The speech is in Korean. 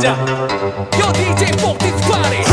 시작 Yo DJ 4 this party